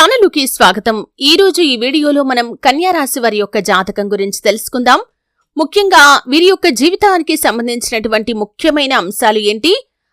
ఛానలుకి స్వాగతం. ఈ రోజు ఈ వీడియోలో మనం కన్యారాశి వారి యొక్క జాతకం గురించి తెలుసుకుందాం. ముఖ్యంగా వీరి యొక్క జీవితానికి సంబంధించినటువంటి ముఖ్యమైన అంశాలు ఏంటి?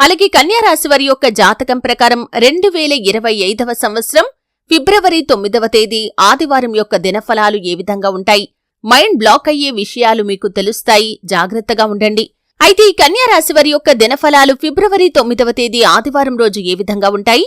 అలాగే కన్యారాశి వారి యొక్క జాతకం ప్రకారం రెండు వేల ఇరవై ఐదవ సంవత్సరం ఫిబ్రవరి తొమ్మిదవ తేదీ ఆదివారం యొక్క దినఫలాలు ఏ విధంగా ఉంటాయి? మైండ్ బ్లాక్ అయ్యే విషయాలు మీకు తెలుస్తాయి. జాగ్రత్తగా ఉండండి. అయితే ఈ కన్యారాశి వారి యొక్క దినఫలాలు ఫిబ్రవరి తొమ్మిదవ తేదీ ఆదివారం రోజు ఏ విధంగా ఉంటాయి?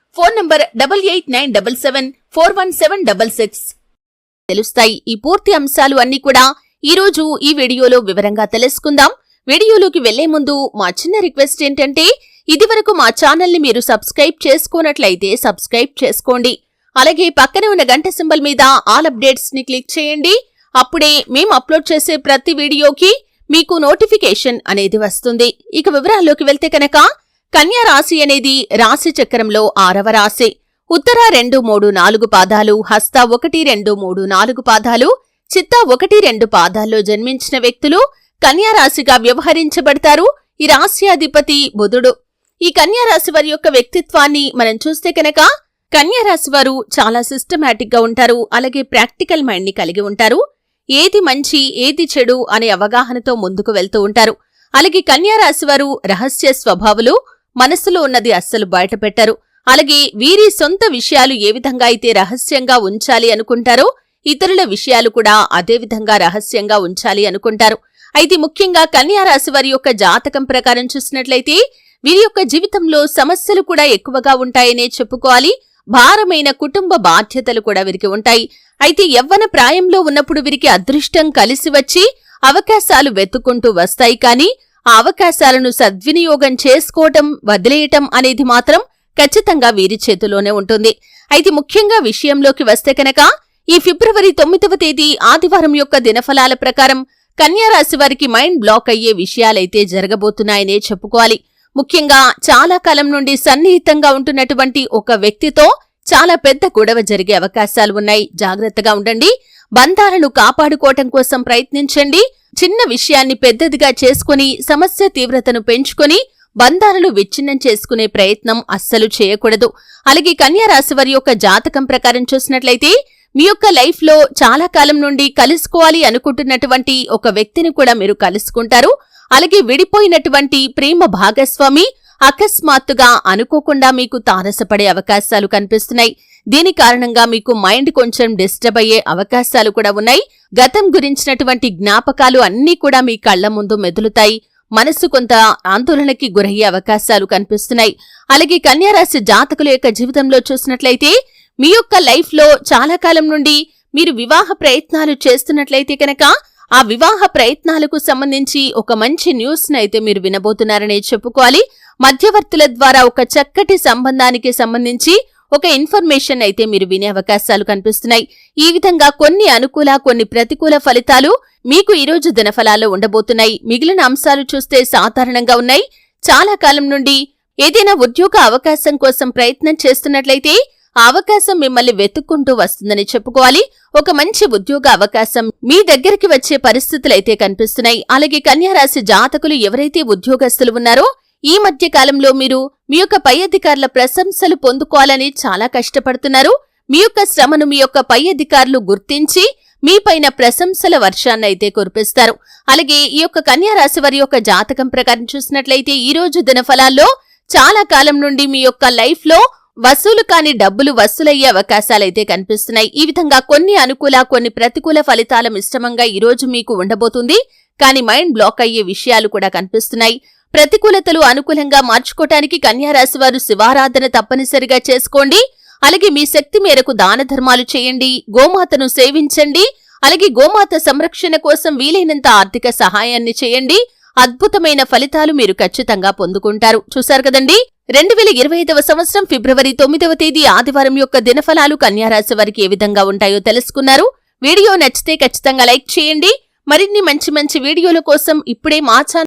Phone number double eight nine double seven four one seven double six. తెలుస్తాయి ఈ పూర్తి అంశాలు అన్ని కూడా ఈ రోజు ఈ వీడియోలో వివరంగా తెలుసుకుందాం. వీడియోలోకి వెళ్ళే ముందు మా చిన్న రిక్వెస్ట్ ఏంటంటే ఇదివరకు మా ఛానల్ని మీరు సబ్స్క్రైబ్ చేసుకోనట్లయితే సబ్స్క్రైబ్ చేసుకోండి. అలాగే పక్కనే ఉన్న గంట సింబల్ మీద ఆల్ అప్డేట్స్ని క్లిక్ చేయండి. అప్పుడే మేము అప్లోడ్ చేసే ప్రతి వీడియోకి మీకు నోటిఫికేషన్ అనేది వస్తుంది. ఇక వివరాల్లోకి వెళ్తే కనుక కన్యా రాశి అనేది రాశి చక్రంలో ఆరవ రాశి. ఉత్తర రెండు మూడు నాలుగు పాదాలు హస్త ఒకటి రెండు మూడు నాలుగు పాదాలు చిత్త ఒకటి రెండు పాదాల్లో జన్మించిన వ్యక్తులు కన్యా రాశిగా వ్యవహరించబడతారు. ఈ రాశ్యాధిపతి బుధుడు. ఈ కన్యా రాశి వారి యొక్క వ్యక్తిత్వాన్ని మనం చూస్తే కనుక కన్యా రాశి వారు చాలా సిస్టమాటిక్గా ఉంటారు. అలాగే ప్రాక్టికల్ మైండ్ని కలిగి ఉంటారు. ఏది మంచి ఏది చెడు అనే అవగాహనతో ముందుకు వెళ్తూ ఉంటారు. అలాగే కన్యా రాశి వారు రహస్య స్వభావులు మనసులో ఉన్నది అస్సలు బయటపెట్టరు. అలాగే వీరి సొంత విషయాలు ఏ విధంగా అయితే రహస్యంగా ఉంచాలి అనుకుంటారో ఇతరుల విషయాలు కూడా అదే విధంగా రహస్యంగా ఉంచాలి అనుకుంటారు. అయితే ముఖ్యంగా కన్యారాశి వారి యొక్క జాతకం ప్రకారం చూసినట్లయితే వీరి యొక్క జీవితంలో సమస్యలు కూడా ఎక్కువగా ఉంటాయనే చెప్పుకోవాలి. భారమైన కుటుంబ బాధ్యతలు కూడా వీరికి ఉంటాయి. అయితే యవ్వన ప్రాయంలో ఉన్నప్పుడు వీరికి అదృష్టం కలిసి వచ్చి అవకాశాలు వెతుక్కుంటూ వస్తాయి కానీ ఆ అవకాశాలను సద్వినియోగం చేసుకోవటం వదిలేయటం అనేది మాత్రం ఖచ్చితంగా వీరి చేతిలోనే ఉంటుంది. అయితే ముఖ్యంగా విషయంలోకి వస్తే కనుక ఈ ఫిబ్రవరి తొమ్మిదవ తేదీ ఆదివారం యొక్క దినఫలాల ప్రకారం కన్యారాశి వారికి మైండ్ బ్లాక్ అయ్యే విషయాలైతే జరగబోతున్నాయనే చెప్పుకోవాలి. ముఖ్యంగా చాలా కాలం నుండి సన్నిహితంగా ఉంటున్నటువంటి ఒక వ్యక్తితో చాలా పెద్ద గొడవ జరిగే అవకాశాలు ఉన్నాయి. జాగ్రత్తగా ఉండండి. బంధాలను కాపాడుకోవటం కోసం ప్రయత్నించండి. చిన్న విషయాన్ని పెద్దదిగా చేసుకుని సమస్య తీవ్రతను పెంచుకొని బంధాలను విచ్ఛిన్నం చేసుకునే ప్రయత్నం అస్సలు చేయకూడదు. అలాగే కన్యారాశి వారి యొక్క జాతకం ప్రకారం చూసినట్లయితే మీ యొక్క లైఫ్లో చాలా కాలం నుండి కలుసుకోవాలి అనుకుంటున్నటువంటి ఒక వ్యక్తిని కూడా మీరు కలుసుకుంటారు. అలాగే విడిపోయినటువంటి ప్రేమ భాగస్వామి అకస్మాత్తుగా అనుకోకుండా మీకు తారసపడే అవకాశాలు కనిపిస్తున్నాయి. దీని కారణంగా మీకు మైండ్ కొంచెం డిస్టర్బ్ అయ్యే అవకాశాలు కూడా ఉన్నాయి. గతం గురించినటువంటి జ్ఞాపకాలు అన్నీ కూడా మీ కళ్ళ ముందు మెదులుతాయి. మనస్సు కొంత ఆందోళనకి గురయ్యే అవకాశాలు కనిపిస్తున్నాయి. అలాగే కన్యారాశి జాతకుల యొక్క జీవితంలో చూసినట్లయితే మీ యొక్క లైఫ్లో చాలా కాలం నుండి మీరు వివాహ ప్రయత్నాలు చేస్తున్నట్లయితే కనుక ఆ వివాహ ప్రయత్నాలకు సంబంధించి ఒక మంచి న్యూస్ అయితే మీరు వినబోతున్నారనే చెప్పుకోవాలి. మధ్యవర్తుల ద్వారా ఒక చక్కటి సంబంధానికి సంబంధించి ఒక ఇన్ఫర్మేషన్ అయితే మీరు వినే అవకాశాలు కనిపిస్తున్నాయి. ఈ విధంగా కొన్ని అనుకూల కొన్ని ప్రతికూల ఫలితాలు మీకు ఈరోజు దినఫలాల్లో ఉండబోతున్నాయి. మిగిలిన అంశాలు చూస్తే సాధారణంగా ఉన్నాయి. చాలా కాలం నుండి ఏదైనా ఉద్యోగ అవకాశం కోసం ప్రయత్నం చేస్తున్నట్లయితే ఆ అవకాశం మిమ్మల్ని వెతుక్కుంటూ వస్తుందని చెప్పుకోవాలి. ఒక మంచి ఉద్యోగ అవకాశం మీ దగ్గరికి వచ్చే పరిస్థితులైతే కనిపిస్తున్నాయి. అలాగే కన్యారాశి జాతకులు ఎవరైతే ఉద్యోగస్తులు ఉన్నారో ఈ మధ్య కాలంలో మీరు మీ యొక్క పై అధికారుల ప్రశంసలు పొందుకోవాలని చాలా కష్టపడుతున్నారు. మీ యొక్క శ్రమను మీ యొక్క పై అధికారులు గుర్తించి మీపైన ప్రశంసల వర్షాన్ని అయితే కురిపిస్తారు. అలాగే ఈ యొక్క కన్యా రాశి వారి యొక్క జాతకం ప్రకారం చూసినట్లయితే ఈ రోజు దినఫలాల్లో చాలా కాలం నుండి మీ యొక్క లైఫ్లో వసూలు కాని డబ్బులు వసూలయ్యే అవకాశాలైతే కనిపిస్తున్నాయి. ఈ విధంగా కొన్ని అనుకూల కొన్ని ప్రతికూల ఫలితాల మిశ్రమంగా ఈ రోజు మీకు ఉండబోతుంది. కానీ మైండ్ బ్లాక్ అయ్యే విషయాలు కూడా కనిపిస్తున్నాయి. ప్రతికూలతలు అనుకూలంగా మార్చుకోవటానికి కన్యారాశి వారు శివారాధన తప్పనిసరిగా చేసుకోండి. అలాగే మీ శక్తి మేరకు దాన ధర్మాలు చేయండి. గోమాతను సేవించండి. అలాగే గోమాత సంరక్షణ కోసం వీలైనంత ఆర్థిక సహాయాన్ని చేయండి. అద్భుతమైన ఫలితాలు మీరు ఖచ్చితంగా పొందుకుంటారు. చూశారు కదండి? రెండు వేల ఇరవై ఐదవ సంవత్సరం ఫిబ్రవరి తొమ్మిదవ తేదీ ఆదివారం యొక్క దినఫలాలు కన్యారాశి వారికి ఏ విధంగా ఉంటాయో తెలుసుకున్నారు. వీడియో నచ్చితే ఖచ్చితంగా లైక్ చేయండి. మరిన్ని మంచి మంచి వీడియోల కోసం ఇప్పుడే మా